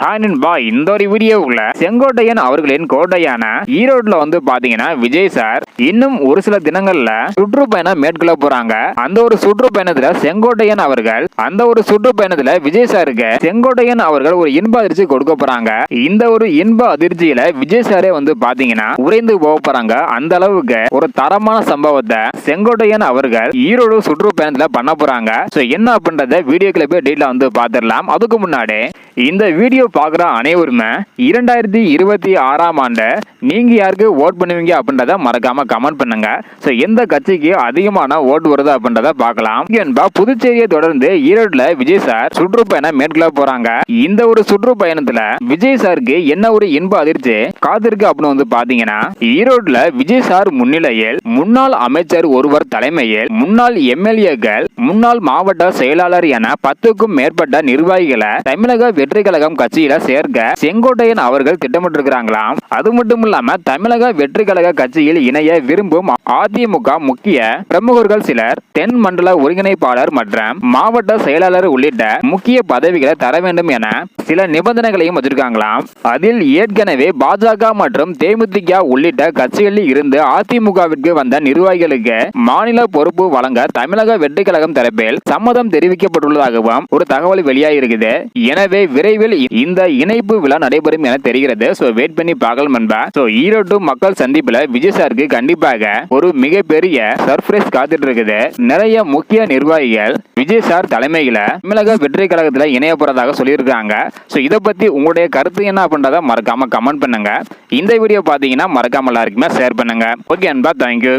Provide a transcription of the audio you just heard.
Hi நண்பா இந்த ஒரு வீடியோவுல செங்கோட்டையன் அவர்களின் கோட்டையான ஈரோட்ல வந்து பாத்தீங்கன்னா விஜய் சார் இன்னும் ஒரு சில தினங்கள்ல சுற்றுப்பயணம் மேற்கொள்ள போறாங்க. அந்த ஒரு சுற்றுப்பயணத்துல செங்கோட்டையன் அவர்கள் அந்த ஒரு சுற்றுப்பயணத்துல விஜய் சாருக்கு செங்கோட்டையன் அவர்கள் ஒரு இன்ப அதிர்ச்சி கொடுக்க போறாங்க. இந்த ஒரு இன்ப அதிர்ச்சியில விஜய் சாரே வந்து பாத்தீங்கன்னா உறைந்து போக போறாங்க. அந்த அளவுக்கு ஒரு தரமான சம்பவத்தை செங்கோட்டையன் அவர்கள் ஈரோடு சுற்றுப்பயணத்துல பண்ண போறாங்க. சோ என்ன அப்படின்றத வீடியோக்குள்ள போய் டீட்டெயில வந்து பாத்திரலாம் அதுக்கு முன்னாடி இந்த வீடியோ வீடியோ பார்க்குற அனைவருமே இரண்டாயிரத்தி இருபத்தி ஆறாம் ஆண்டு நீங்கள் யாருக்கு ஓட் பண்ணுவீங்க அப்படின்றத மறக்காமல் கமெண்ட் பண்ணுங்க. ஸோ எந்த கட்சிக்கு அதிகமான ஓட் வருது அப்படின்றத பார்க்கலாம். என்பா புதுச்சேரியை தொடர்ந்து ஈரோட்டில் விஜய் சார் சுற்றுப்பயணம் மேற்கொள்ள போகிறாங்க இந்த ஒரு சுற்றுப்பயணத்தில் விஜய் சாருக்கு என்ன ஒரு இன்ப அதிர்ச்சி? காத்திருக்கு அப்படின்னு வந்து பார்த்தீங்கன்னா ஈரோட்டில் விஜய் சார் முன்னிலையில் முன்னாள் அமைச்சர் ஒருவர் தலைமையில் முன்னாள் எம்எல்ஏக்கள் முன்னாள் மாவட்ட செயலாளர் என பத்துக்கும் மேற்பட்ட நிர்வாகிகளை தமிழக வெற்றி கழகம் கட்சியில சேர்க்க செங்கோட்டையன் அவர்கள் திட்டமிட்டிருக்கிறாங்களாம். அது மட்டும் இல்லாம தமிழக வெற்றி கழக கட்சியில் இணைய விரும்பும் அதிமுக முக்கிய பிரமுகர்கள் சிலர் தென் மண்டல ஒருங்கிணைப்பாளர் மற்றும் மாவட்ட செயலாளர் உள்ளிட்ட முக்கிய பதவிகளை தர வேண்டும் என சில நிபந்தனைகளையும் வச்சிருக்காங்களாம். அதில் ஏற்கனவே பாஜக மற்றும் தேமுதிக உள்ளிட்ட கட்சிகளில் இருந்து அதிமுகவிற்கு வந்த நிர்வாகிகளுக்கு மாநில பொறுப்பு வழங்க தமிழக வெற்றி கழகம் தரப்பில் சம்மதம் தெரிவிக்கப்பட்டுள்ளதாகவும் ஒரு தகவல் வெளியாகிருக்குது எனவே விரைவில் இந்த இணைப்பு விழா நடைபெறும் என தெரிகிறது. சோ வெயிட் பண்ணி பார்க்கலாம் நண்பா. சோ ஈரோடு மக்கள் சந்திப்புல விஜய் சாருக்கு கண்டிப்பாக ஒரு மிகப்பெரிய சர்ப்ரைஸ் காத்துட்டு இருக்குது நிறைய முக்கிய நிர்வாகிகள் விஜய் சார் தலைமையில தமிழக வெற்றி கழகத்துல இணைய போறதாக சொல்லியிருக்காங்க. சோ இதை பத்தி உங்களுடைய கருத்து என்ன அப்படின்றத மறக்காம கமெண்ட் பண்ணுங்க. இந்த வீடியோ பாத்தீங்கன்னா மறக்காம எல்லாருக்குமே ஷேர் பண்ணுங்க. ஓகே அன்பா தேங்க்யூ